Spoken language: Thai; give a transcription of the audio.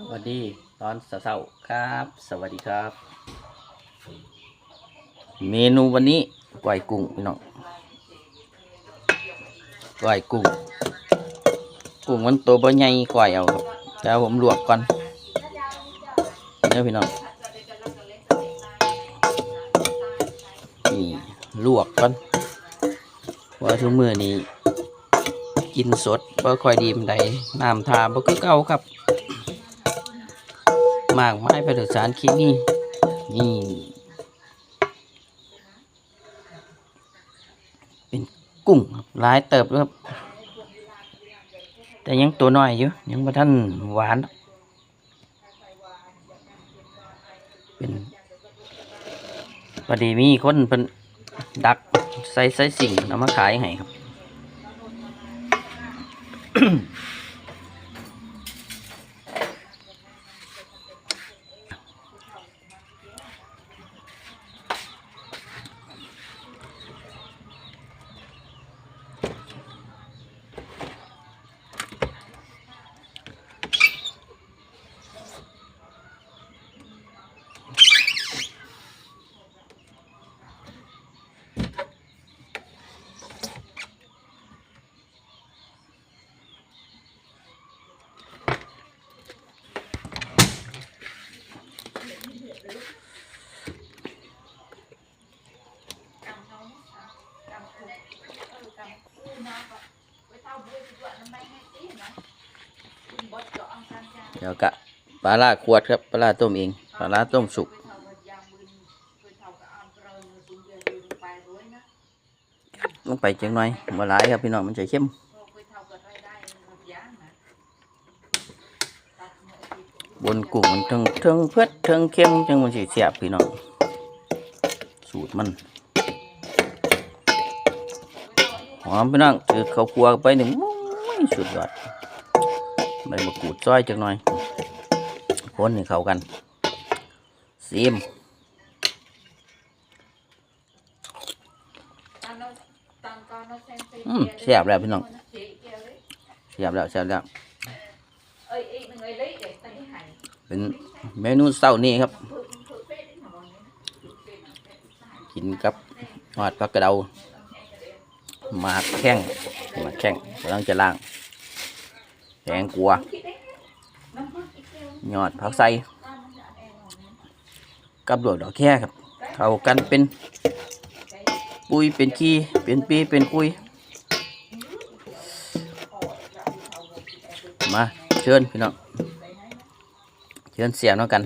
สวัสดีตอนเช้าๆครับ สวัสดีครับ เมนูวันนี้ก้อยกุ้งพี่น้องก้อยกุ้ง กุ้งมันตัวบ่ใหญ่ก้อยเอาครับแต่ผมลวกก่อนเด้อพี่น้องนี่ลวกก่อนว่าทุกมือนี้กินสดบ่ค่อยดีมันใดน้ำทาบ่คือเก่าครับ มากไม้ไปถึงสารคิดนี่นี่เป็นกุ้งหลายเติบเลยครับแต่ยังตัวน้อยอยู่ยังบ่ท่านหวาน เป็นพอดีมีคนเพิ่นดักใส่ใส่สิ่งเอามาขายให้ครับ เดี๋ยวกะปลาล่าขวดครับปลาล่าต้มเองปลาล่าต้มสุกลงไปจังหน่อยมาหลายครับพี่น้องมันจะเข้มบนกุ้งมันเทิงเทิงเพื่อเทิงเข้มจังมันสิเสียบพี่น้องสูตรมันหอมพี่น้องคือเข้าวคั่วไปหนึ่งมุ้ยสุดยอด ใบมะกรูดซอยจังหน่อยคนให้เข้ากันซีมอืมแซ่บแล้วพี่น้องแซ่บแล้วแซ่บแล้วเป็นเมนูเช้านี้ครับ กินกับหอดผักกระเดาหมากแข้งหมากแข้งกำลังจะล่าง แกงกัวยอดผักใส่กับดวกดอกแค่ครับเท่ากันเป็นปุยเป็นขี้เป็นปีเป็นคุย มาเชิญพี่น้องเชิญเสียงน้องกัน